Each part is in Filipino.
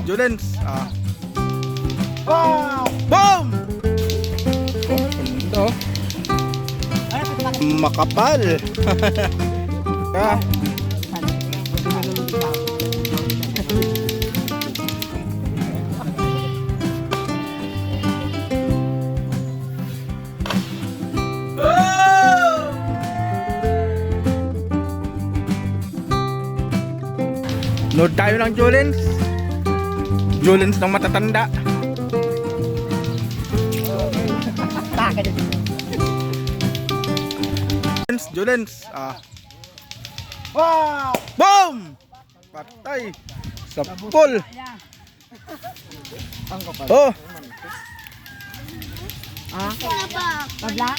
Julens. Ah. Wow! Boom! Ito. Makapal. ah. Load tayo ng Julens. Julens ng matatanda. Julens, Julens. Ah. Wow! Boom! Patay. Sa pool. Oh, Ah? Tabla?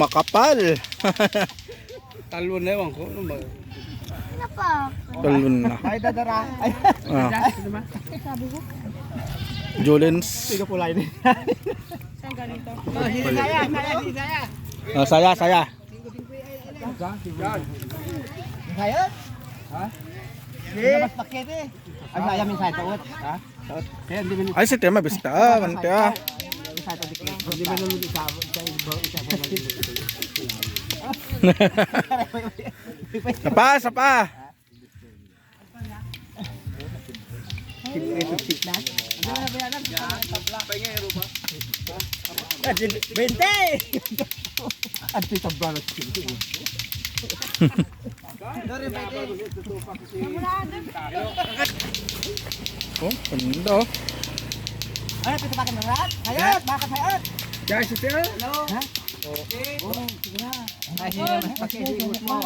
makapal. Talon na ewan ko. Ano ba? Talon na. Ay, dadara. Ay, Ah. Julens. sige po line. Saya, saya, saya. Ah, saya, saya. Saya? Ha? Mas pakete. Ay, saya min saya taot. Ha? Taot. Kaya hindi man Ay, si Tema Bista. Mante ah. Hindi man nun isa isa isa. Sapa, sapa. Bente! At ito tabla na sip. Oh, oh. Ay, pito pa ng rat. Hayat, baka hayat. Kaya si Tira? Ha? Okay. Oh, sige na. Ay, sige na. Pakete umot mo.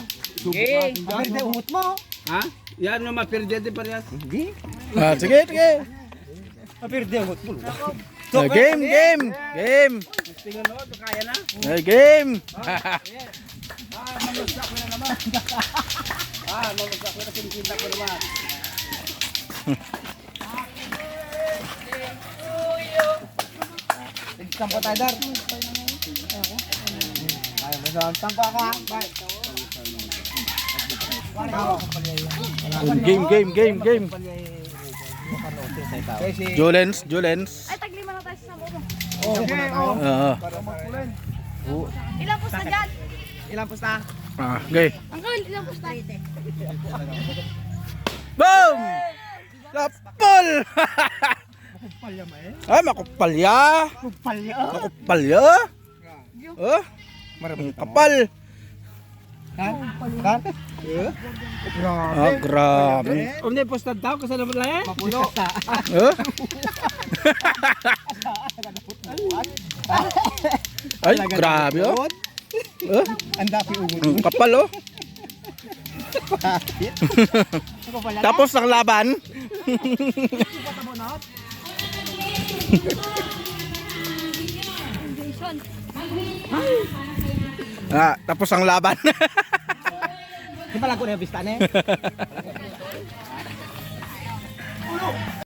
Okay. Pwede umot mo. Ha? Yan naman, perdente pa rin. Hindi. Ah, sige, sige. Pwede umot mo. Ah, game, game, game. Tingnan mo, kaya na. Ah, game. Ah, mamagsak ko na naman. ah, mamagsak ko na kinikita ko naman. Sampo tayo dar. Ay, may saan sampo ka. Bye. game, game, game, game. Kasi Julens, Julens. Ay, taglima na tayo sa mo. Oh, okay. Ah, Ilang pusta dyan? Ilang pusta? ah, okay. Uncle, ilang pusta? Boom! Lapol! Ay, makupalya. Palya. Makupalya. Oh, marami kapal. Kan? Kan? Ah, grabe. Umne, postad tao, kasi naman lang eh. Mapuno. Oh? Ay, grabe oh. Oh, Ang dami ugod. ang kapal oh. Tapos ang laban. Ah, tapos ang laban. Di ba lago na bista na eh?